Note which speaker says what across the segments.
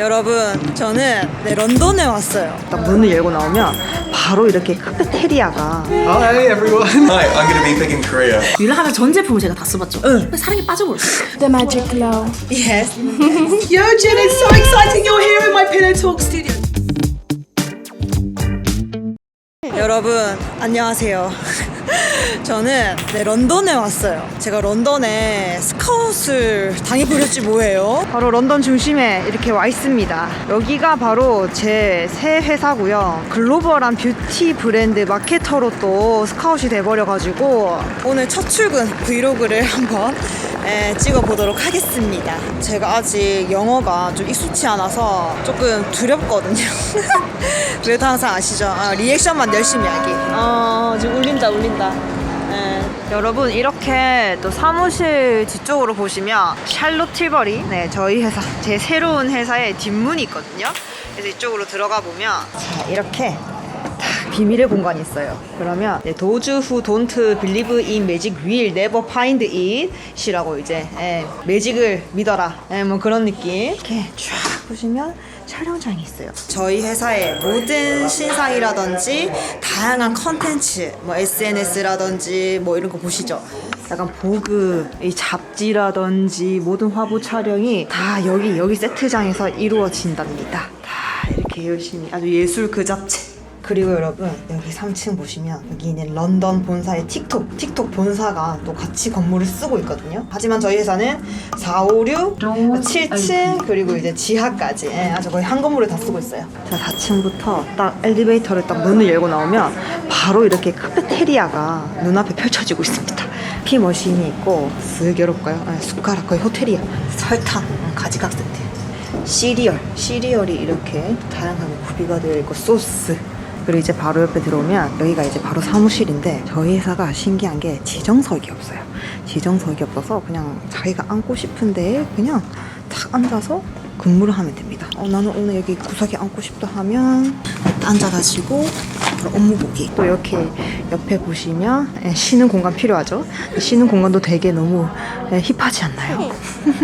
Speaker 1: 여러분, 저는 네, 런던에 왔어요. 딱 문을 열고 나오면 바로 이렇게 카페테리아가
Speaker 2: Hi everyone. Hi, I'm going to be picking Korea.
Speaker 3: 윌라 하면 전 제품을 제가 다 써봤죠. 응. 사랑에 빠져버렸어요.
Speaker 4: The magic glow.
Speaker 1: Yes.
Speaker 5: Yo, Jen, it's so exciting you're here in my Pillow Talk studio.
Speaker 1: 여러분 안녕하세요. 저는 네, 런던에 왔어요. 제가 런던에 스카웃을 당해버렸지 뭐예요. 바로 런던 중심에 이렇게 와 있습니다. 여기가 바로 제 새 회사고요. 글로벌한 뷰티 브랜드 마케터로 또 스카웃이 돼버려가지고 오늘 첫 출근 브이로그를 한번 에, 찍어보도록 하겠습니다. 제가 아직 영어가 좀 익숙치 않아서 조금 두렵거든요. 그래도 항상 아시죠? 아, 리액션만 열심히 하기. 어, 지금 울린다, 울린다. 네. 여러분 이렇게 또 사무실 뒤쪽으로 보시면 샬롯 틸버리 네 저희 회사 제 새로운 회사의 뒷문이 있거든요 그래서 이쪽으로 들어가 보면 자 이렇게 딱 비밀의 공간이 있어요. 그러면 네, 도주 후 don't believe in magic will never find it이라고 이제 예, 매직을 믿어라 예, 뭐 그런 느낌 이렇게 쫙 보시면 촬영장이 있어요. 저희 회사의 모든 신상이라든지 다양한 컨텐츠 뭐 SNS라든지 뭐 이런 거 보시죠. 약간 보그, 이 잡지라든지 모든 화보 촬영이 다 여기 여기 세트장에서 이루어진답니다. 다 이렇게 열심히 아주 예술 그 자체. 그리고 여러분 여기 3층 보시면 여기는 런던 본사의 틱톡 틱톡 본사가 또 같이 건물을 쓰고 있거든요. 하지만 저희 회사는 4, 5, 6, 7층 그리고 이제 지하까지 예, 아주 거의 한 건물을 다 쓰고 있어요. 자 4층부터 딱 엘리베이터를 딱 문을 열고 나오면 바로 이렇게 카페테리아가 눈앞에 펼쳐지고 있습니다. 피 머신이 있고 슬기롭까요? 아, 숟가락 거의 호텔이야. 설탕, 음, 가지각 세트. 시리얼, 시리얼이 이렇게 다양하게 구비가 되어 있고 소스. 그리고 이제 바로 옆에 들어오면 여기가 이제 바로 사무실인데 저희 회사가 신기한 게 지정석이 없어요. 지정석이 없어서 그냥 자기가 앉고 싶은데 그냥 탁 앉아서 근무를 하면 됩니다. 어, 나는 오늘 여기 구석에 앉고 싶다 하면 앉아가지고 업무 보기. 또 이렇게 옆에 보시면 예, 쉬는 공간 필요하죠. 쉬는 공간도 되게 너무 예, 힙하지 않나요?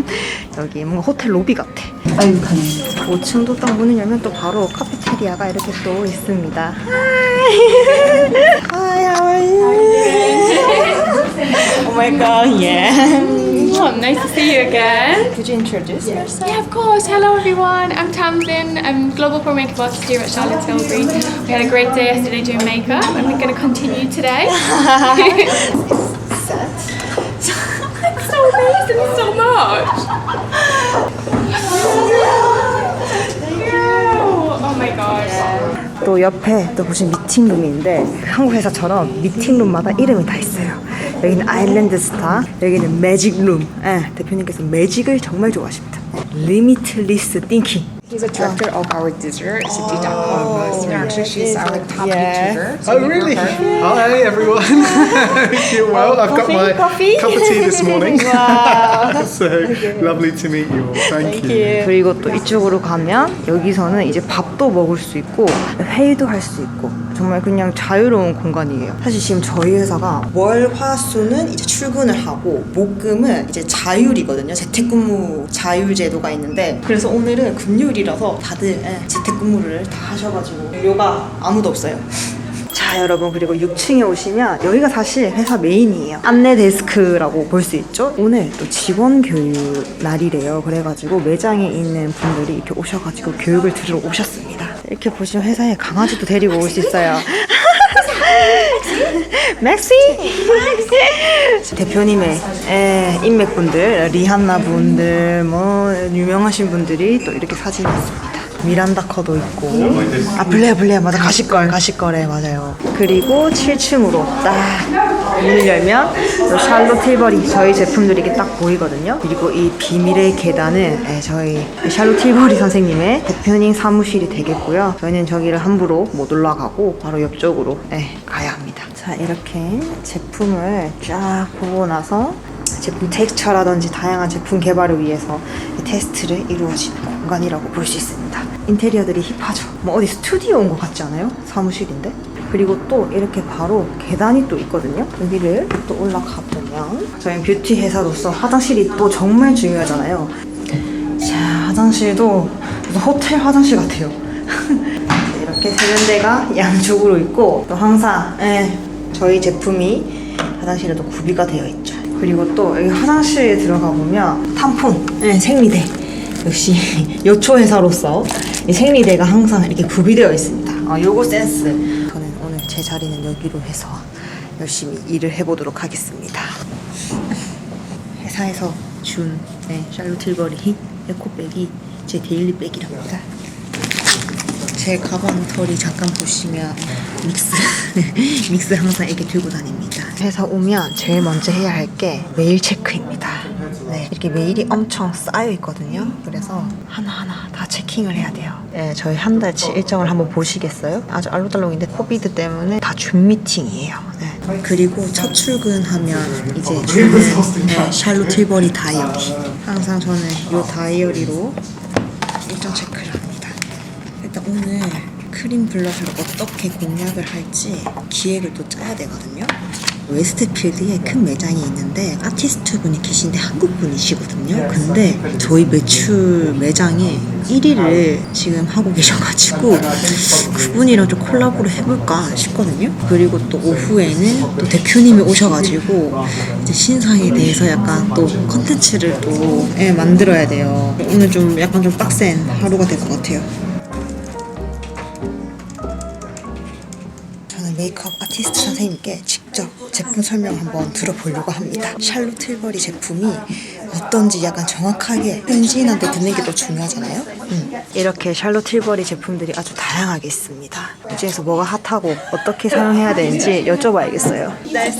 Speaker 1: 여기 뭔가 호텔 로비 같아. 5층도 딱 문을 열면 또 바로 카페테리아가 이렇게 또 있습니다. Hi, how are you? oh my god, yeah.
Speaker 4: Oh, nice to see you again.
Speaker 1: Could you introduce yourself?
Speaker 4: Yeah, of course. Hello, everyone. I'm Tamsin. I'm Global Pro Makeup Artist here at Charlotte Tilbury. We had a great day yesterday doing makeup, and we're going to continue today. It's so amazing, so much.
Speaker 1: 또 옆에 또 보시면 미팅룸인데 한국 회사처럼 미팅룸마다 이름이 다 있어요. 여기는 아일랜드 스타, 여기는 매직룸. 예, 대표님께서 매직을 정말 좋아하십니다. 리미틀리스 띵킹.
Speaker 6: He's a director of our dessert, City.com. So actually, she's our top
Speaker 1: Yeah.
Speaker 6: YouTuber. So
Speaker 2: Oh
Speaker 6: we
Speaker 2: really?
Speaker 6: love her.
Speaker 2: Hi everyone. You're well. I've got my
Speaker 1: coffee?
Speaker 2: cup of tea this morning.
Speaker 1: Wow.
Speaker 2: so lovely to meet you all. Thank, you.
Speaker 1: 그리고 또 이쪽으로 가면 여기서는 이제 밥도 먹을 수 있고 회의도 할 수 있고 정말 그냥 자유로운 공간이에요. 사실 지금 저희 회사가 월, 화, 수는 이제 출근을 하고 목금은 이제 자율이거든요. 재택근무 자율 제도가 있는데 그래서 오늘은 금요일이라서 다들 예, 재택근무를 다 하셔가지고 유료가 아무도 없어요. 자 여러분 그리고 6층에 오시면 여기가 사실 회사 메인이에요. 안내 데스크라고 볼 수 있죠? 오늘 또 직원 교육 날이래요. 그래가지고 매장에 있는 분들이 이렇게 오셔가지고 교육을 들으러 오셨습니다. 이렇게 보시면 회사에 강아지도 데리고 올 수 있어요. 맥시! 대표님의 에, 인맥분들 리한나 분들 뭐 유명하신 분들이 또 이렇게 사진이 있습니다 미란다 커도 있고. 아 블레어 블레어 맞아. 가시걸. 가시걸에 맞아요. 그리고 7층으로 딱 문을 열면 또 샬롯 틸버리 저희 제품들이 딱 보이거든요. 그리고 이 비밀의 계단은 예, 저희 샬롯 틸버리 선생님의 대표님 사무실이 되겠고요. 저희는 저기를 함부로 못 올라가고 바로 옆쪽으로 예, 가야 합니다. 자 이렇게 제품을 쫙 보고 나서 제품 텍스처라든지 다양한 제품 개발을 위해서 이 테스트를 이루어지는 공간이라고 볼 수 있습니다. 인테리어들이 힙하죠. 뭐 어디 스튜디오 온 것 같지 않아요? 사무실인데? 그리고 또 이렇게 바로 계단이 또 있거든요. 여기를 또 올라가 보면 저희 뷰티 회사로서 화장실이 또 정말 중요하잖아요. 자, 화장실도 호텔 화장실 같아요. 이렇게 세면대가 양쪽으로 있고 또 항상 예, 저희 제품이 화장실에도 구비가 되어 있죠. 그리고 또 여기 화장실에 들어가 보면 탐폰, 예, 생리대 역시 여초 회사로서 이 생리대가 항상 이렇게 구비되어 있습니다. 아, 요거 센스. 저는 오늘 제 자리는 여기로 해서 열심히 일을 해보도록 하겠습니다. 회사에서 준 네, 샬롯 틸버리 에코백이 제 데일리백이랍니다. 제 가방 털이 잠깐 보시면 믹스 믹스 항상 이렇게 들고 다닙니다. 회사 오면 제일 먼저 해야 할 게 메일 체크입니다. 네, 이렇게 메일이 엄청 쌓여 있거든요. 그래서 하나하나 다 체킹을 해야 돼요. 네, 저희 한 달치 일정을 한번 보시겠어요? 아주 알록달록인데 코비드 때문에 다 줌 미팅이에요. 네. 그리고 첫 출근하면 이제 주는 네, 샬롯 틸버리 다이어리. 항상 저는 이 다이어리로 일정 체크를 합니다. 일단 오늘 크림 블러셔를 어떻게 공략을 할지 기획을 또 짜야 되거든요. 웨스트필드에 큰 매장이 있는데 아티스트 분이 계신데 한국 분이시거든요. 근데 저희 매출 매장에 1위를 지금 하고 계셔가지고 그분이랑 좀 콜라보를 해볼까 싶거든요. 그리고 또 오후에는 또 대표님이 오셔가지고 이제 신상에 대해서 약간 또 컨텐츠를 또 예, 만들어야 돼요. 오늘 좀 약간 좀 빡센 하루가 될 것 같아요. 저는 메이크업 아티스트 선생님께 직접 제품 설명 한번 들어보려고 합니다. 샬롯 틸버리 제품이 어떤지 약간 정확하게 현지인한테 듣는 게 더 중요하잖아요. 음. 이렇게 샬롯 틸버리 제품들이 아주 다양하게 있습니다. 그 중에서 뭐가 핫하고 어떻게 사용해야 되는지 여쭤봐야겠어요.
Speaker 4: I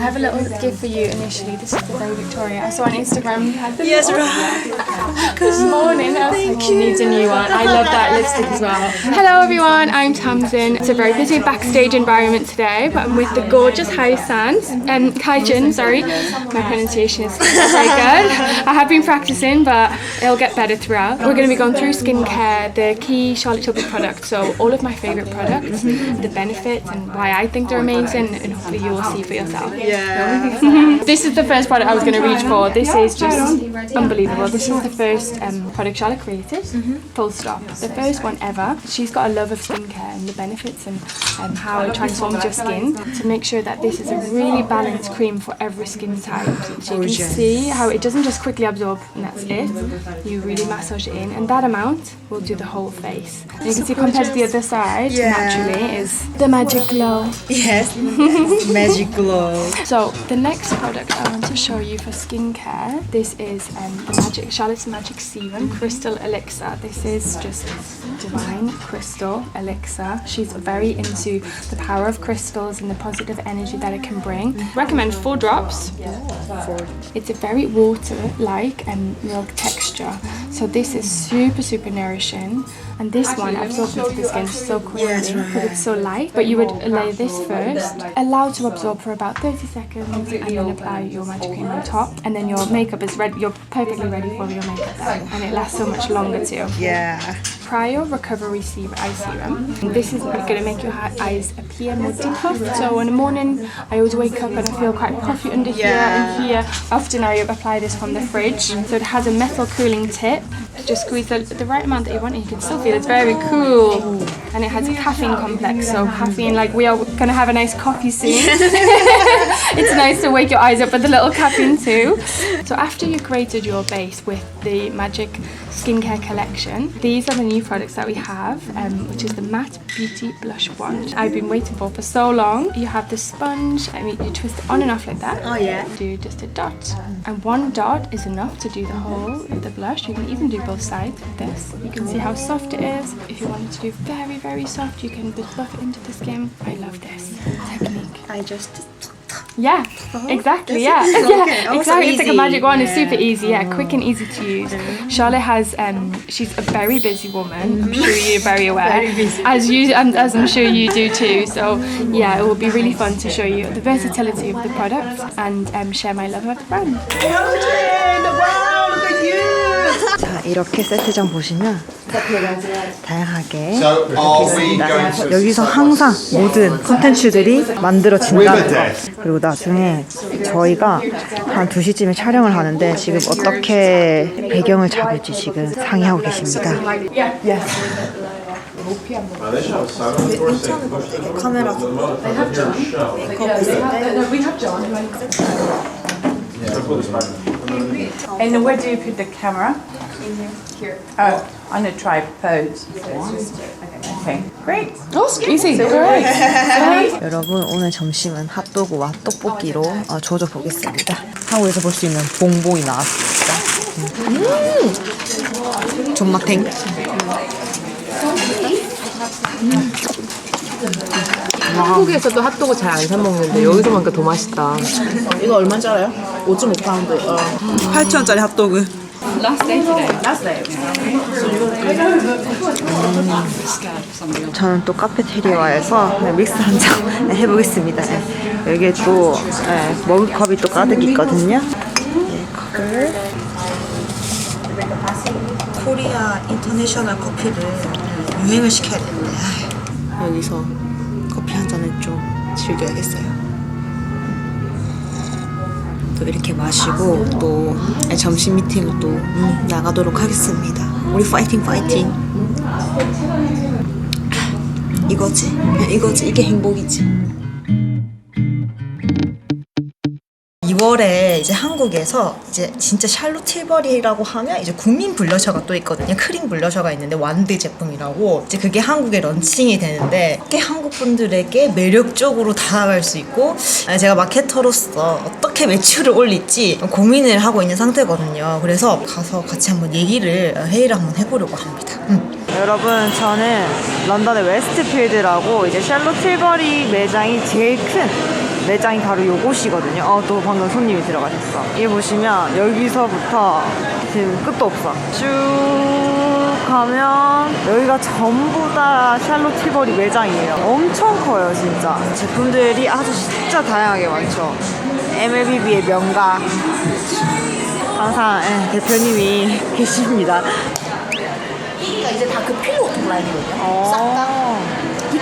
Speaker 4: have a little gift for you initially. This is the Bay Victoria. I saw on Instagram you had them. Yes, right. This morning, I was like, she needs a new one. I love that lipstick as well. Hello, everyone. I'm Tamsin. It's a very busy backstage environment today, but I'm with the gorgeous Hai Sans. Um, Kai Jin, sorry. My pronunciation is not very good. I have been practicing, but it'll get better throughout. We're going to be going through skincare, the key Charlotte Tilbury products, so all of my favourite products, the benefits, and why I think they're amazing, and hopefully you will see for yourself. Yeah. this is the first product I was going to reach for. This is just unbelievable. This is the first um, product Charlotte created, full stop. The first one ever. She's got a love of skincare and the benefits and um, how it transforms your skin to make sure that this is a really balanced cream for every skin type. So you can see how it doesn't just quickly absorb and that's it. You really massage it in, and that amount will do the whole face. And you can see compared to the other side, naturally, is the magic glow.
Speaker 1: Yes, magic glow.
Speaker 4: So the next product I want to show you for skincare, this is um, the Magic Charlotte's Magic Serum Crystal Elixir. This is just divine crystal elixir. She's very into the power of crystals and the positive energy that it can bring. Recommend four drops. It's a very water-like and milk texture. So this is super super nourishing. And this one absorbs into the skin so quickly because it's so light. But you would lay this first, allow to absorb for about 30 seconds, and then apply your magic cream on top. And then your makeup is ready. You're perfectly ready for your makeup then, and it lasts so much longer too.
Speaker 1: Yeah.
Speaker 4: Cryo Recovery Serum Eye Serum. This is going to make your eyes appear more depuffed. So in the morning, I always wake up and I feel quite puffy under here and here. Often I apply this from the fridge. So it has a metal cooling tip. Just squeeze the, the right amount that you want and you can still feel it's very cool. And it has a caffeine complex. So caffeine, like we are going to have a nice coffee soon. it's nice to wake your eyes up with a little caffeine too. So after you've created your base with the Magic Skincare Collection, these are the new products that we have, um, which is the Matte Beauty Blush Wand. I've been waiting for for so long. You have the sponge. I mean, you twist it on and off like that.
Speaker 1: Oh, yeah.
Speaker 4: Do just a dot, and one dot is enough to do the whole of the blush. You can even do both sides with this. You can see how soft it is. If you wanted to do very very soft, you can just buff it into the skin. I love this technique.
Speaker 1: I just
Speaker 4: Yeah, exactly. Yeah,
Speaker 1: Okay.
Speaker 4: yeah,
Speaker 1: Oh, so
Speaker 4: exactly. It's like a magic wand. It's super easy. Yeah, quick and easy to use. Charlotte has. Um, she's a very busy woman. I'm sure you're very aware.
Speaker 1: Very busy.
Speaker 4: As you, and as I'm sure you do too. So yeah, it will be really fun to show you the versatility of the product and um, share my love of the brand.
Speaker 1: 이렇게 세트장 보시면 다양하게 있습니다. 여기서 항상 모든 콘텐츠들이 만들어진다는 거. 그리고 나중에 저희가 한 2시쯤에 촬영을 하는데 지금 어떻게 배경을 잡을지 지금 상의하고 계십니다. 카메라
Speaker 7: And where do you put the camera? Here. Oh, on a tripod. Okay, great.
Speaker 4: Oh, easy. Great.
Speaker 1: 여러분 오늘 점심은 핫도그와 떡볶이로 어, 조져 보겠습니다. 한국에서 볼 수 있는 봉봉이 나왔습니다. 음! 존맛탱.
Speaker 8: 한국에서도 핫도그 잘 안 사 먹는데 여기서만큼 더 맛있다.
Speaker 3: 이거 얼마인지 알아요? 5.5파운드. 어.
Speaker 1: 8,000원짜리 핫도그. 저는 또 카페테리아에서 네, 믹스 한 잔 해보겠습니다. 네. 여기에 또 네, 머그컵이 또 가득 있거든요. 네, 컵을 코리아 인터내셔널 커피를 유행을 시켜야 되는데 여기서 한 잔을 좀 즐겨야겠어요. 또 이렇게 마시고 또 점심 미팅을 또 음, 나가도록 하겠습니다. 우리 파이팅 파이팅. 이거지, 이거지, 이게 행복이지. 2월에 이제 한국에서 이제 진짜 샬롯 틸버리라고 하면 이제 국민 블러셔가 또 있거든요. 크림 블러셔가 있는데 완드 제품이라고 이제 그게 한국에 런칭이 되는데 꽤 한국 분들에게 매력적으로 다가갈 수 있고 아, 제가 마케터로서 어떻게 매출을 올릴지 고민을 하고 있는 상태거든요. 그래서 가서 같이 한번 얘기를 회의를 한번 해보려고 합니다. 여러분 저는 런던의 웨스트필드라고 이제 샬롯 틸버리 매장이 제일 큰 매장이 바로 요곳이거든요. 어, 또 방금 손님이 들어가셨어. 여기 보시면 여기서부터 지금 끝도 없어. 쭉 가면 여기가 전부 다 샬롯 티버리 매장이에요. 엄청 커요, 진짜. 제품들이 아주 진짜 다양하게 많죠. MLBB의 명가. 항상 예, 대표님이 계십니다.
Speaker 3: 그러니까 이제 다 그 필로 오토 라인이거든요.
Speaker 1: 어.
Speaker 3: 싹 다.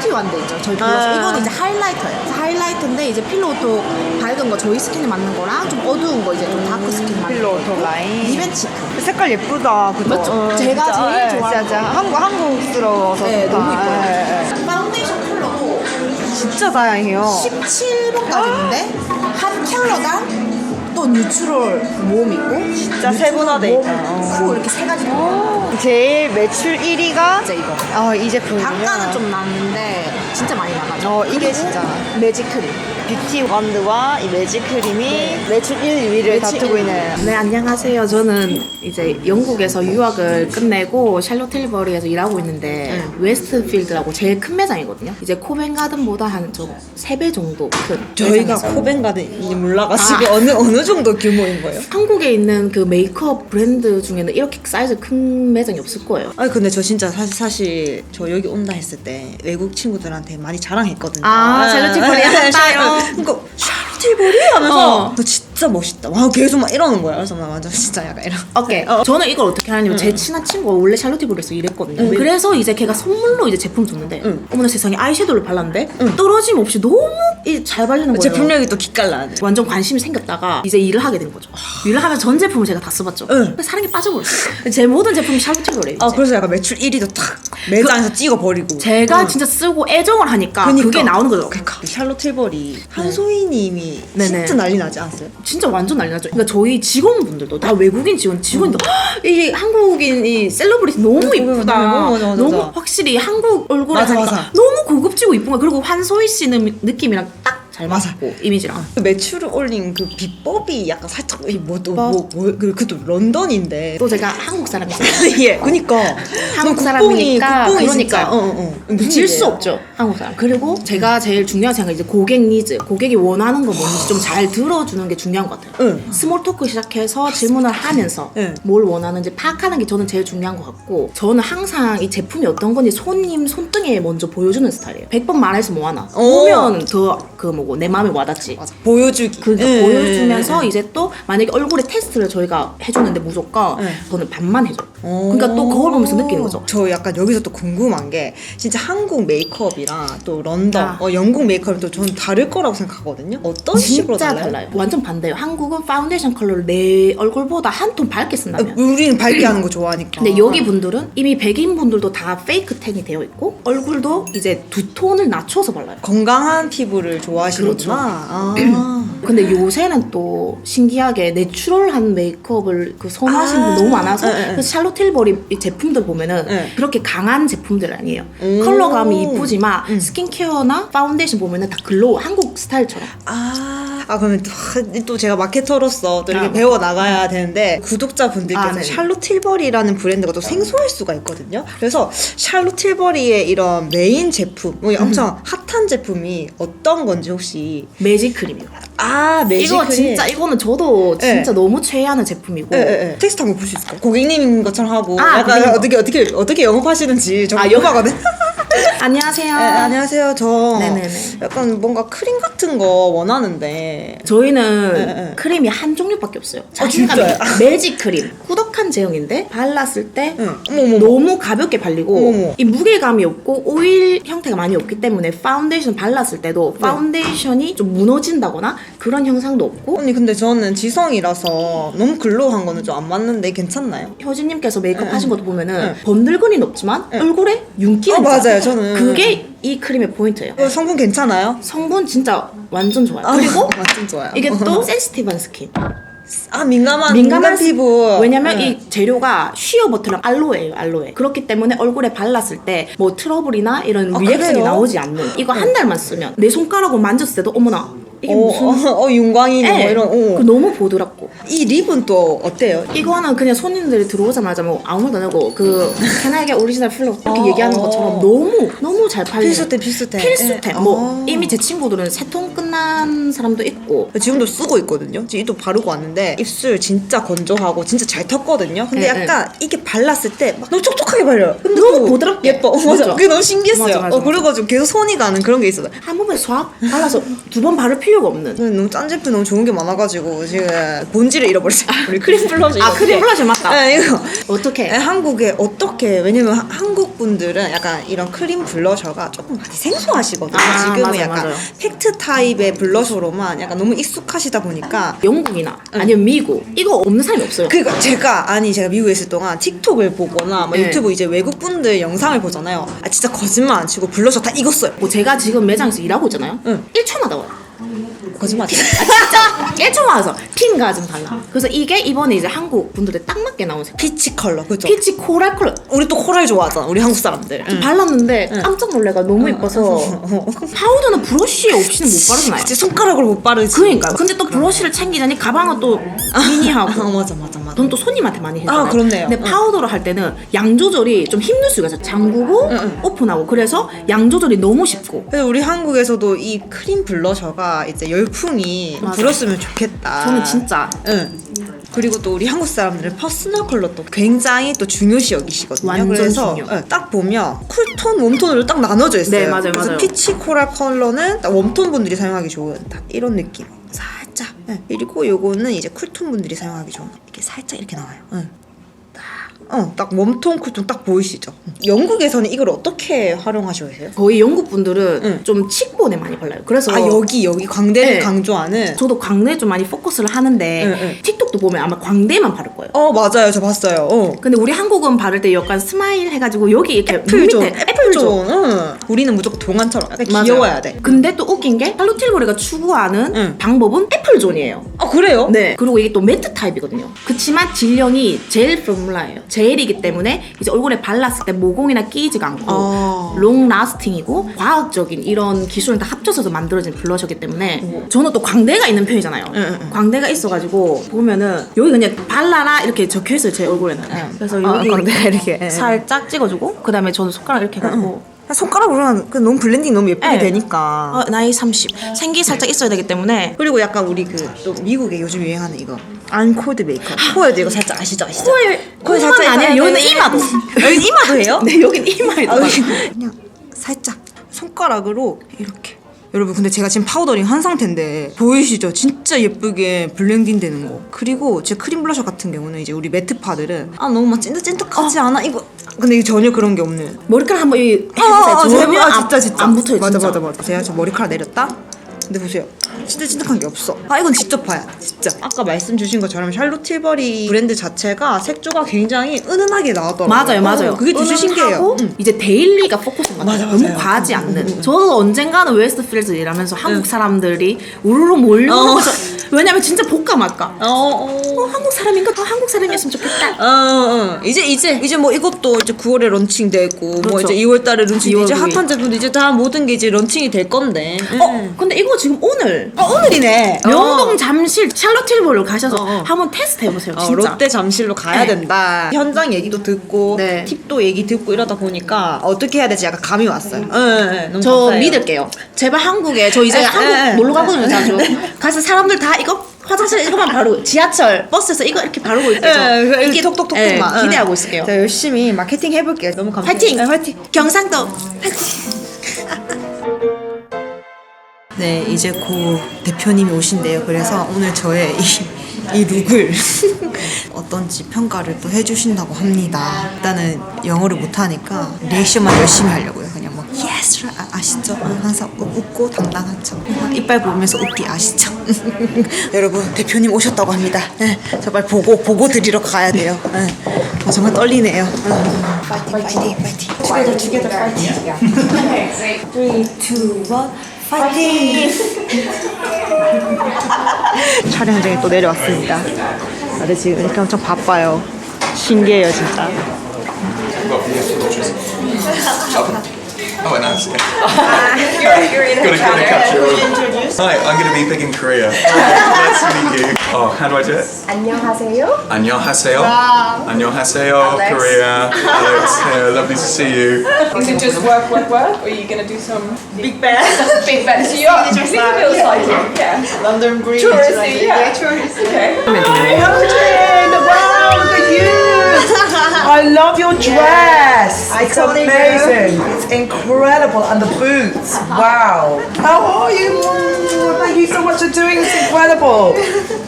Speaker 3: 뷰티 완드 있죠. 저희 블러셔.
Speaker 1: 아.
Speaker 3: 이거는 이제 하이라이터예요. 하이라이터인데 이제 필로 오토 밝은 거 저희 스킨에 맞는 거랑 좀 어두운 거 이제 좀 다크 스킨 맞는
Speaker 1: 필로
Speaker 3: 거.
Speaker 1: 오토 라인.
Speaker 3: 리벤치크.
Speaker 1: 색깔 예쁘다. 그죠?
Speaker 3: 맞죠? 제가
Speaker 1: 진짜,
Speaker 3: 제일
Speaker 1: 예,
Speaker 3: 좋아하는
Speaker 1: 진짜, 진짜 한국 한국스러워서
Speaker 3: 네,
Speaker 1: 좋다.
Speaker 3: 너무 이뻐요.
Speaker 1: 예, 예.
Speaker 3: 파운데이션 컬러도
Speaker 1: 진짜 다양해요.
Speaker 3: 17번까지 있는데 한 컬러당 또 뉴트럴 모음 있고
Speaker 1: 진짜 세분화돼 있다. 어.
Speaker 3: 크고 이렇게 세 가지 들어요.
Speaker 1: 제일 매출 1위가
Speaker 3: 진짜 이거.
Speaker 1: 어, 이 제품이요.
Speaker 3: 단가는 좀 나는데 진짜 많이 나가죠.
Speaker 1: 어, 이게
Speaker 3: 그리고
Speaker 1: 진짜.
Speaker 3: 매직 크림.
Speaker 1: 뷰티 원드와 이 매직 크림이 매출 1, 2위를 다투고 있는
Speaker 3: 네 안녕하세요. 저는 이제 영국에서 유학을 끝내고 샬롯 틸버리에서 일하고 있는데 웨스트필드라고 제일 큰 매장이거든요. 이제 코벤가든보다 한좀3배 정도 큰.
Speaker 1: 저희가
Speaker 3: 매장에서.
Speaker 1: 코벤가든이 몰라가지고
Speaker 3: 아.
Speaker 1: 어느 어느 정도 규모인 거예요?
Speaker 3: 한국에 있는 그 메이크업 브랜드 중에는 이렇게 사이즈 큰 매장이 없을 거예요.
Speaker 1: 아니 근데 저 진짜 사실 사실 저 여기 온다 했을 때 외국 친구들한테 많이 자랑했거든요.
Speaker 3: 아, 샬롯 틸버리 한다요?
Speaker 1: 그러니까 샬롯 틸버리 하면서
Speaker 3: 어.
Speaker 1: 너 진짜 멋있다. 와 계속 막 이러는 거야. 그래서 나 완전 진짜 약간 이런.
Speaker 3: 오케이. 저는 이걸 어떻게 하냐면 제 친한 친구가 원래 샬롯 틸버리에서 일했거든요. 그래서 이제 걔가 선물로 이제 제품 줬는데 어머나 세상에 아이섀도우를 발랐는데 떨어짐 없이 너무 이- 잘 바르는 거예요.
Speaker 1: 제품력이 또 기깔나네.
Speaker 3: 완전 관심이 생겼다가 이제 일을 하게 된 거죠. 일을 하면서 전 제품을 제가 다 써봤죠.
Speaker 1: 응.
Speaker 3: 사랑에 빠져버렸어요. 제 모든 제품이 샬롯 틸버리예요.
Speaker 1: 아. 그래서 약간 매출 1위도 탁 매장에서 찍어 버리고.
Speaker 3: 제가 진짜 쓰고 애정을 하니까. 그게 나오는 거죠.
Speaker 1: 그러니까 샬롯 틸버리 한소희님이
Speaker 3: 네네.
Speaker 1: 진짜 난리 나지 않았어요?
Speaker 3: 진짜 완전 난리 나죠. 그러니까 저희 직원분들도 다 외국인 직원, 직원도 이 한국인 이 셀러브리티 너무
Speaker 1: 음,
Speaker 3: 이쁘다.
Speaker 1: 맞아, 맞아, 맞아,
Speaker 3: 너무. 확실히 한국 얼굴에
Speaker 1: 맞아,
Speaker 3: 하니까
Speaker 1: 맞아.
Speaker 3: 너무 고급지고 이쁜 거야. 그리고 환소희 씨는 느낌이랑 딱 잘
Speaker 1: 맞아.
Speaker 3: 맞고 이미지랑.
Speaker 1: 그 매출을 올린 그 비법이 약간 살짝 뭐또뭐그 그또 런던인데
Speaker 3: 또 제가 한국 사람이잖아요.
Speaker 1: 예 그니까
Speaker 3: 한국 사람이니까 그러니까
Speaker 1: 어, 어. 무슨
Speaker 3: 질수
Speaker 1: 일이에요?
Speaker 3: 없죠 한국 사람. 그리고 제가 제일 중요한 생각 이제 고객 니즈, 고객이 원하는 거 뭔지 좀 잘 들어주는 게 중요한 것 같아요.
Speaker 1: 응.
Speaker 3: 스몰 토크 시작해서 질문을 하면서
Speaker 1: 응.
Speaker 3: 뭘 원하는지 파악하는 게 저는 제일 중요한 것 같고 저는 항상 이 제품이 어떤 건지 손님 손등에 먼저 보여주는 스타일이에요. 100번 말해서 뭐하나
Speaker 1: 오.
Speaker 3: 보면 더그 뭐 예쁘고 내 마음에 와닿지.
Speaker 1: 맞아. 보여주기.
Speaker 3: 그러니까
Speaker 1: 예,
Speaker 3: 보여주면서
Speaker 1: 예, 예.
Speaker 3: 이제 또 만약에 얼굴에 테스트를 저희가 해주는데 무조건
Speaker 1: 네.
Speaker 3: 저는 반만 해줘.
Speaker 1: 오.
Speaker 3: 그러니까 또 거울 보면서 느끼는 거죠.
Speaker 1: 저 약간 여기서 또 궁금한 게 진짜 한국 메이크업이랑 또 런던,
Speaker 3: 아.
Speaker 1: 어, 영국 메이크업이 또 저는 다를 거라고 생각하거든요. 어떤 식으로 달라요?
Speaker 3: 달라요. 완전 반대예요. 한국은 파운데이션 컬러를 내 얼굴보다 한 톤 밝게
Speaker 1: 어,
Speaker 3: 쓴다면.
Speaker 1: 우리는 밝게 하는 거 좋아하니까.
Speaker 3: 근데 여기 분들은 이미 백인 분들도 다 페이크 텐이 되어 있고 얼굴도 이제 두 톤을 낮춰서 발라요.
Speaker 1: 건강한 피부를 좋아하시는구나.
Speaker 3: 그렇죠.
Speaker 1: 아.
Speaker 3: 근데 요새는 또 신기하게 내추럴한 메이크업을 그 선호하시는
Speaker 1: 아,
Speaker 3: 분들 너무 많아서
Speaker 1: 네, 네.
Speaker 3: 그래서 샬롯 틸버리 이 제품들 보면은
Speaker 1: 네.
Speaker 3: 그렇게 강한 제품들 아니에요.
Speaker 1: 오.
Speaker 3: 컬러감이 이쁘지만
Speaker 1: 음.
Speaker 3: 스킨케어나 파운데이션 보면은 다 글로우 한국 스타일처럼.
Speaker 1: 아, 아 그러면 또, 또 제가 마케터로서 또 이렇게
Speaker 3: 아.
Speaker 1: 배워 나가야 되는데 구독자 분들께서
Speaker 3: 아, 네네.
Speaker 1: 샬롯 틸버리라는 브랜드가 또 생소할 수가 있거든요. 그래서 샬롯 틸버리의 이런 메인 제품, 뭐 엄청 핫한 제품이 어떤 건지 혹시
Speaker 3: 매직 크림이요.
Speaker 1: 아 매직
Speaker 3: 이거
Speaker 1: 크림.
Speaker 3: 진짜 이거는 저도
Speaker 1: 네.
Speaker 3: 진짜 너무 최애하는 제품이고.
Speaker 1: 예, 예, 예. 텍스트 한번 볼 수 있을까요? 고객님인 것처럼 하고
Speaker 3: 아,
Speaker 1: 약간
Speaker 3: 고객님.
Speaker 1: 어떻게 어떻게 어떻게 영업하시는지 저
Speaker 3: 아,
Speaker 1: 궁금하거든.
Speaker 3: 안녕하세요.
Speaker 1: 네, 안녕하세요. 저
Speaker 3: 네네네.
Speaker 1: 약간 뭔가 크림 같은 거 원하는데
Speaker 3: 저희는
Speaker 1: 네, 네.
Speaker 3: 크림이 한 종류밖에 없어요.
Speaker 1: 아, 진짜요?
Speaker 3: 매직 크림. 꾸덕한 제형인데 발랐을 때
Speaker 1: 응. 어머, 어머, 어머.
Speaker 3: 너무 가볍게 발리고
Speaker 1: 어머.
Speaker 3: 이 무게감이 없고 오일 형태가 많이 없기 때문에 파운데이션 발랐을 때도
Speaker 1: 네.
Speaker 3: 파운데이션이 좀 무너진다거나 그런 현상도 없고
Speaker 1: 언니 근데 저는 지성이라서 너무 글로우한 거는 좀 안 맞는데 괜찮나요?
Speaker 3: 효진님께서 메이크업 하신 것도 보면은
Speaker 1: 응.
Speaker 3: 번들거리는 없지만 얼굴에 윤기는
Speaker 1: 어, 맞아요.
Speaker 3: 있잖아요.
Speaker 1: 저는
Speaker 3: 그게 이 크림의 포인트예요.
Speaker 1: 어, 성분 괜찮아요?
Speaker 3: 성분 진짜 완전 좋아요.
Speaker 1: 아,
Speaker 3: 그리고
Speaker 1: 완전 좋아요.
Speaker 3: 이게 또 센시티브한 스킨.
Speaker 1: 아 민감한
Speaker 3: 민감한
Speaker 1: 민감 피부.
Speaker 3: 왜냐면
Speaker 1: 네.
Speaker 3: 이 재료가 쉬어 버터랑 알로에예요 알로에 그렇기 때문에 얼굴에 발랐을 때 뭐 트러블이나 이런
Speaker 1: 아,
Speaker 3: 리액션이
Speaker 1: 그래요?
Speaker 3: 나오지 않는 이거 한 달만 쓰면 내 손가락으로 만졌을 때도 어머나 이게
Speaker 1: 어,
Speaker 3: 무슨
Speaker 1: 어, 어, 윤광이네 뭐
Speaker 3: 예.
Speaker 1: 이런.
Speaker 3: 그
Speaker 1: 어.
Speaker 3: 너무 부드럽고
Speaker 1: 이 립은 또 어때요?
Speaker 3: 이거는 그냥 손님들이 들어오자마자 뭐 아무 말도 안 하고 그 캐나게 오리지널 플로 이렇게
Speaker 1: 어,
Speaker 3: 얘기하는
Speaker 1: 어.
Speaker 3: 것처럼 너무 너무 잘 팔리는
Speaker 1: 필수템 필수템.
Speaker 3: 필수템
Speaker 1: 예.
Speaker 3: 뭐
Speaker 1: 어.
Speaker 3: 이미 제 친구들은 세통 끝 난 사람도 있고
Speaker 1: 지금도 쓰고 있거든요. 지금 이도 바르고 왔는데 입술 진짜 건조하고 진짜 잘 텄거든요. 근데
Speaker 3: 네,
Speaker 1: 약간 이게 발랐을 때 막 너무 촉촉하게 발려요. 근데
Speaker 3: 너무
Speaker 1: 또
Speaker 3: 부드럽게.
Speaker 1: 예뻐. 어, 맞아.
Speaker 3: 맞아.
Speaker 1: 그게 너무 신기했어요.
Speaker 3: 맞아, 맞아,
Speaker 1: 어, 그래가지고 계속 손이 가는 그런 게 있어요.
Speaker 3: 한 번에 싹 발라서 두 번 바를 필요가 없는
Speaker 1: 너무 짠 제품 너무 좋은 게 많아가지고 지금 본질을 잃어버렸어요. 우리 크림 블러셔.
Speaker 3: 아 크림 블러셔 맞다
Speaker 1: 네, 이거.
Speaker 3: 어떻게
Speaker 1: 네, 한국에 어떻게 왜냐면 하- 한국 분들은 약간 이런 크림 블러셔가 조금 많이 생소하시거든요.
Speaker 3: 아,
Speaker 1: 지금은
Speaker 3: 맞아요,
Speaker 1: 약간
Speaker 3: 맞아요.
Speaker 1: 팩트 타입의 블러셔로만 약간 너무 익숙하시다 보니까
Speaker 3: 영국이나 아니면 미국 이거 없는 사람이 없어요.
Speaker 1: 그러니까 제가 아니 제가 미국에 있을 동안 틱톡을 보거나 뭐
Speaker 3: 네.
Speaker 1: 유튜브 이제 외국 분들 영상을 보잖아요. 아 진짜 거짓말 안 치고 블러셔 다 익었어요.
Speaker 3: 뭐 제가 지금 매장에서 일하고 있잖아요.
Speaker 1: 응.
Speaker 3: 1초마다 와요.
Speaker 1: 거짓말.
Speaker 3: 아 진짜 1초만 와서 핑가 좀 발라. 그래서 이게 이번에 이제 한국 분들에 딱 맞게 나온 색깔.
Speaker 1: 피치 컬러 그죠?
Speaker 3: 피치 코랄 컬러
Speaker 1: 우리 또 코랄 좋아하잖아. 우리 한국 사람들. 응.
Speaker 3: 발랐는데 깜짝 놀래가 너무 이뻐서 파우더는 브러쉬 없이는 못 바르잖아요.
Speaker 1: 그치 손가락으로 못 바르지.
Speaker 3: 그러니까 근데 또 브러쉬를 챙기자니 가방은 또 미니하고
Speaker 1: 아 맞아 맞아 맞아.
Speaker 3: 전또 손님한테 많이 해요.
Speaker 1: 아, 그렇네요.
Speaker 3: 근데
Speaker 1: 응.
Speaker 3: 파우더로 할 때는 양 조절이 좀 힘들 수가 있어요. 잠그고 오픈하고 그래서 양 조절이 너무 쉽고
Speaker 1: 그래서 우리 한국에서도 이 크림 블러셔가 이제 열풍이
Speaker 3: 맞아.
Speaker 1: 불었으면 좋겠다.
Speaker 3: 저는 진짜
Speaker 1: 응. 그리고 또 우리 한국 사람들은 퍼스널 컬러도 굉장히 또 중요시 여기시거든요.
Speaker 3: 완전
Speaker 1: 그래서
Speaker 3: 중요.
Speaker 1: 응, 딱 보면 쿨톤, 웜톤으로 딱 나눠져 있어요.
Speaker 3: 네, 맞아요,
Speaker 1: 그래서
Speaker 3: 맞아요.
Speaker 1: 피치 코랄 컬러는 딱 웜톤 분들이 사용하기 좋은 딱 이런 느낌. 응. 그리고 요거는 이제 쿨톤 분들이 사용하기 좋은 이렇게 살짝 이렇게 나와요. 응. 딱. 어, 딱 웜톤, 쿨톤 딱 보이시죠? 응. 영국에서는 이걸 어떻게 활용하셔야 해요?
Speaker 3: 거의 영국 분들은
Speaker 1: 응.
Speaker 3: 좀 칙본에 많이 발라요. 그래서
Speaker 1: 아 여기 여기 광대를
Speaker 3: 네.
Speaker 1: 강조하는
Speaker 3: 저도 광대에 좀 많이 포커스를 하는데
Speaker 1: 응, 응.
Speaker 3: 틱톡도 보면 아마 광대만 바를 거예요.
Speaker 1: 어 맞아요 저 봤어요 어.
Speaker 3: 근데 우리 한국은 바를 때 약간 스마일 해가지고 여기 이렇게 눈
Speaker 1: 애플존
Speaker 3: 밑에
Speaker 1: 애플존 응. 우리는 무조건 동안처럼 약간
Speaker 3: 맞아요.
Speaker 1: 귀여워야 돼
Speaker 3: 근데 또 웃긴 게 팔로틸보리가 추구하는
Speaker 1: 응.
Speaker 3: 방법은 애플존이에요.
Speaker 1: 아 그래요?
Speaker 3: 네. 그리고 이게 또 매트 타입이거든요. 그치만 질량이 젤 포뮬라예요. 젤 이기 때문에 이제 얼굴에 발랐을 때 모공이나 끼이지가 않고
Speaker 1: 아.
Speaker 3: 롱 라스팅이고 과학적인 이런 기술을 다 합쳐서 만들어진 블러셔기 때문에 저는 또 광대가 있는 편이잖아요.
Speaker 1: 응, 응.
Speaker 3: 광대가 있어가지고 보면은 여기 그냥 발라라 이렇게 적혀 있어요 제 얼굴에는. 그래서
Speaker 1: 아,
Speaker 3: 여기
Speaker 1: 광대가 이렇게, 응.
Speaker 3: 살짝 찍어주고 그다음에 저는 손가락 이렇게 해가지고
Speaker 1: 손가락으로 하면 그 너무 블렌딩 너무 예쁘게
Speaker 3: 네.
Speaker 1: 되니까
Speaker 3: 어, 나이 30 생기 살짝 있어야 되기 때문에
Speaker 1: 그리고 약간 우리 그 또 미국에 요즘 유행하는 이거 안코드 메이크업 코에도 이거 살짝 아시죠 아시죠?
Speaker 3: 코에
Speaker 1: 코에
Speaker 3: 아니라
Speaker 1: 해야
Speaker 3: 여기는
Speaker 1: 돼.
Speaker 3: 이마도.
Speaker 1: 여기 이마도 해요?
Speaker 3: 네 여긴 이마에도
Speaker 1: 아, 그냥 살짝 손가락으로 이렇게 여러분 근데 제가 지금 파우더링 한 상태인데 보이시죠? 진짜 예쁘게 블렌딩 되는 거 그리고 제 크림 블러셔 같은 경우는 이제 우리 매트 파들은 아 너무 막 찐득찐득하지 않아? 이거 근데 이게 전혀 그런 게 없는
Speaker 3: 머리카락 한번 이
Speaker 1: 아, 아,
Speaker 3: 해보세요.
Speaker 1: 제발, 아,
Speaker 3: 안-
Speaker 1: 진짜 진짜
Speaker 3: 안 붙어요.
Speaker 1: 맞아
Speaker 3: 진짜.
Speaker 1: 맞아 맞아 제가 저 머리카락 내렸다 근데 보세요 진짜 찐득한 게 없어 아 이건 직접 봐야 돼 진짜 아까 말씀 주신 것처럼 샬롯 틸버리 브랜드 자체가 색조가 굉장히 은은하게 나왔더라고요
Speaker 3: 맞아요, 맞아요.
Speaker 1: 어, 그게 진짜 신기해요 응.
Speaker 3: 이제 데일리가 포커스인 것 같아요.
Speaker 1: 맞아,
Speaker 3: 너무
Speaker 1: 맞아요.
Speaker 3: 과하지 않는. 저도 언젠가는 웨스트 필드 일하면서 한국 사람들이 우르르 몰려오면서 왜냐면 진짜 볼까 말까.
Speaker 1: 어, 어.
Speaker 3: 어, 한국 사람인가? 어, 한국 사람이었으면 좋겠다.
Speaker 1: 어, 어. 이제 이제 이제 뭐 이것도 이제 9월에 런칭되고 뭐
Speaker 3: 그렇죠.
Speaker 1: 이제 2월 달에 런칭
Speaker 3: 2월
Speaker 1: 이제. 핫한 제품도 이제 다 모든 게 이제 런칭이 될 건데.
Speaker 3: 어, 근데 이거 지금 오늘
Speaker 1: 어, 오늘이네.
Speaker 3: 명동 잠실 샬롯틸볼로 가셔서
Speaker 1: 어, 어.
Speaker 3: 한번 테스트 해보세요.
Speaker 1: 어,
Speaker 3: 진짜.
Speaker 1: 롯데 잠실로 가야
Speaker 3: 네.
Speaker 1: 된다. 현장 얘기도 듣고
Speaker 3: 네.
Speaker 1: 팁도 얘기 듣고 이러다 보니까 어떻게 해야 될지 약간 감이 왔어요. 네, 네, 너무
Speaker 3: 저
Speaker 1: 감사해요.
Speaker 3: 믿을게요. 제발 한국에 저 이제
Speaker 1: 에,
Speaker 3: 한국. 놀러 가거든요 자주. 가서 사람들 다 이거 화장실 이거만 바르고 지하철 버스에서 이거 이렇게 바르고 있대요.
Speaker 1: 예, 이게 톡톡톡톡만
Speaker 3: 예,
Speaker 1: 응.
Speaker 3: 기대하고 있을게요.
Speaker 1: 자, 열심히 마케팅 해볼게요. 너무 감사해요.
Speaker 3: 파이팅!
Speaker 1: 네, 파이팅!
Speaker 3: 경상도 파이팅!
Speaker 1: 네, 이제 고 대표님이 오신대요. 그래서 오늘 저의 이, 이 룩을 어떤지 평가를 또 해주신다고 합니다. 일단은 영어를 못하니까 리액션만 열심히 하려고요. 그냥 뭐 yes, 아, 아시죠? 항상 우- 웃고 당당한 척. 이빨 보면서 웃기 아시죠? 여러분 대표님 오셨다고 합니다. 네, 정말 보고 보고 드리러 가야 돼요. 네. 아, 정말 떨리네요. 음. 파이팅, 파이팅, 파이팅. Together, together, fighting. Three, two, one. 파이팅! 촬영장에 또 내려왔습니다. 다들 지금 이렇게 엄청 바빠요. 신기해요, 진짜.
Speaker 9: Oh. Got a good capture. Hi, I'm going to be big in Korea. nice to meet you. Oh, how do I do it?
Speaker 6: 안녕하세요.
Speaker 9: 안녕하세요. 안녕하세요, Korea. Alex, yeah, lovely to see you.
Speaker 10: Is it just work, work, work, or are you going to do some
Speaker 1: Big Bang.
Speaker 10: big bets? So you're, I think a bit exciting, yeah.
Speaker 1: London Bridge.
Speaker 10: Touristy, yeah. Okay.
Speaker 5: Imogen! Wow, look at you! I love your dress.
Speaker 1: I
Speaker 5: it's
Speaker 1: totally do.
Speaker 5: amazing. It's incredible, and the boots. Wow. How are you? Mm, Thank you so much for doing this. Incredible.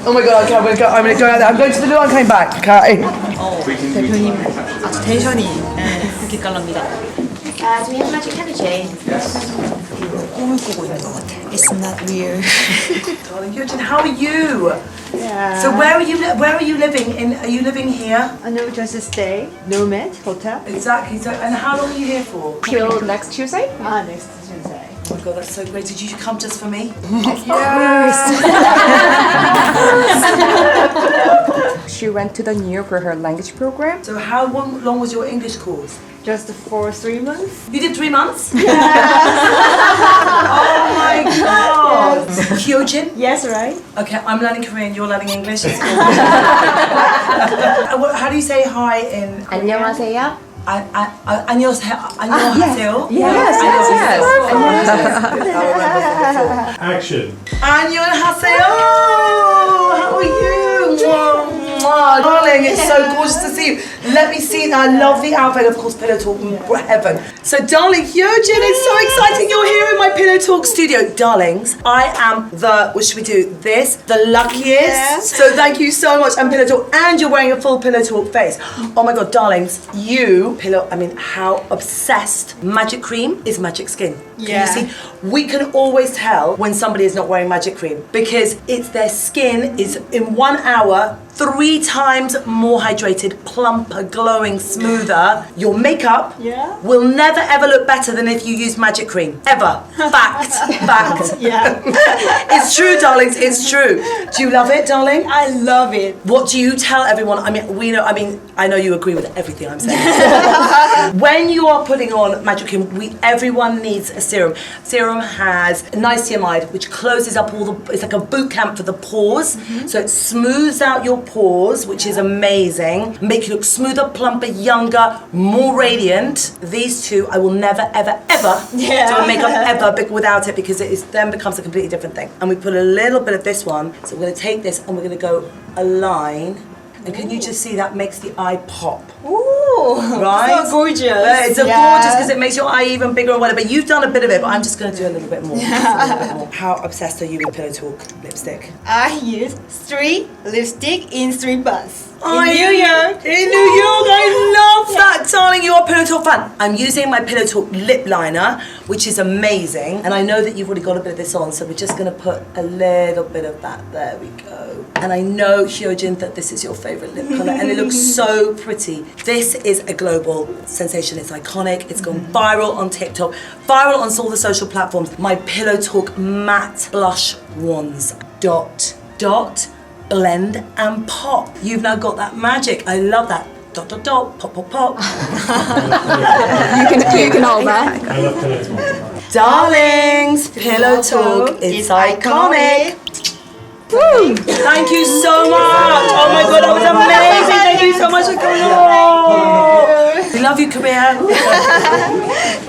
Speaker 5: Oh my god. Okay, I'm gonna go. I'm gonna go out there. I'm going to the loo. I'm coming back. Okay.
Speaker 1: 대표님 아주 텐션이 네, 기깔납니다.
Speaker 3: Uh, do we have magic energy?
Speaker 1: 꿈을 꾸고 있는 것 같아. It's not real.
Speaker 5: Darling Imogen, how are you? So where are you? li- Where are you living? In? Are you living here?
Speaker 1: I know just stay. Nomad Hotel.
Speaker 5: Exactly. So, and how long are you here for?
Speaker 10: Till next Tuesday?
Speaker 1: Ah, next Tuesday.
Speaker 5: Oh my god, that's so great. Did you come just for me?
Speaker 6: She went to the New York for her language program.
Speaker 5: So how long, long was your English course?
Speaker 1: Just for three months.
Speaker 5: You did three months? oh my god! Hyojin?
Speaker 1: Yes, right.
Speaker 5: Okay, I'm learning Korean, you're learning English. It's cool. Uh, what- How do you say hi in Korean?
Speaker 6: 안녕하세요.
Speaker 5: I, I, I, 안녕하세요. 안녕하세요.
Speaker 6: Yes, yes, yes.
Speaker 2: Action.
Speaker 5: 안녕하세요. How are you? Mwah, mwah. Darling, it's so gorgeous to see you. Let me see. I love the outfit. Of course, Pillow Talk, heaven. So, darling, Hyojin, it's so exciting. You're here in my Pillow Talk studio. Darlings, I am the, what should we do? This, the luckiest. So, thank you so much. And Pillow Talk, and you're wearing a full Pillow Talk face. Oh my God, darlings, you, Pillow, I mean, how obsessed Magic Cream is Magic Skin. Can
Speaker 1: Yeah.
Speaker 5: you see? We can always tell when somebody is not wearing magic cream because it's their skin is in one hour three times more hydrated, plumper, glowing, smoother. Your makeup
Speaker 1: Yeah.
Speaker 5: will never ever look better than if you use magic cream. Ever. Fact. Fact.
Speaker 1: Yeah.
Speaker 5: it's true, darlings. It's true. Do you love it, darling?
Speaker 1: I love it.
Speaker 5: What do you tell everyone? I mean, we know. I mean, I know you agree with everything I'm saying. when you are putting on magic cream, we everyone needs a serum. Serum has niacinamide, which closes up all the. It's like a boot camp for the pores, mm-hmm. so it smooths out your pores, which is amazing. Make you look smoother, plumper, younger, more radiant. These two, I will never, ever, ever
Speaker 1: Yeah.
Speaker 5: do a makeup ever without it because it is, then becomes a completely different thing. And we put a little bit of this one, so we're going to take this and we're going to go a line And can you just see that makes the eye pop?
Speaker 1: Ooh,
Speaker 5: Right?
Speaker 1: so gorgeous.
Speaker 5: Yeah, it's a
Speaker 1: Yeah.
Speaker 5: gorgeous because it makes your eye even bigger or whatever. You've done a bit of it, but I'm just going to do a little bit more. Little bit more. How obsessed are you with Pillow Talk lipstick?
Speaker 1: I use three lipstick in three months. In New York.
Speaker 5: In New York, I love that, darling. You are pillow talk fan. I'm using my Pillow Talk lip liner, which is amazing. And I know that you've already got a bit of this on, so we're just going to put a little bit of that. There we go. And I know, Hyojin, that this is your favorite lip color, and it looks so pretty. This is a global sensation. It's iconic. It's gone viral on TikTok, viral on all the social platforms. My Pillow Talk matte blush wands. Dot, dot, blend and pop. You've now got that magic. I love that. Dot, dot, dot, pop, pop, pop.
Speaker 8: You can, you can hold that.
Speaker 5: Darlings, Pillow Talk is iconic. Woo! Thank you so much. Oh my god, that was amazing. Thank you so much for coming on. We love you, Korea.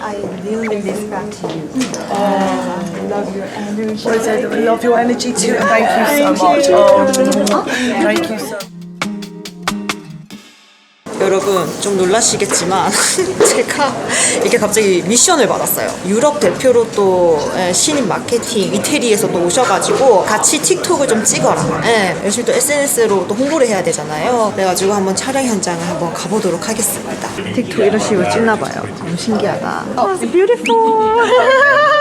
Speaker 1: I really this back to you. Oh.
Speaker 5: What is it? We love your energy too. and Thank you so much. Oh, thank you so
Speaker 1: 여러분 좀 놀라시겠지만 제가 이게 갑자기 미션을 받았어요. 유럽 대표로 또 예, 신인 마케팅 이태리에서 또 오셔가지고 같이 틱톡을 좀 찍어라. 예, 열심히 또 SNS로 또 홍보를 해야 되잖아요. 그래가지고 한번 촬영 현장을 한번 가보도록 하겠습니다. 틱톡 이런 식으로 찍나봐요. 너무 신기하다. 어, beautiful.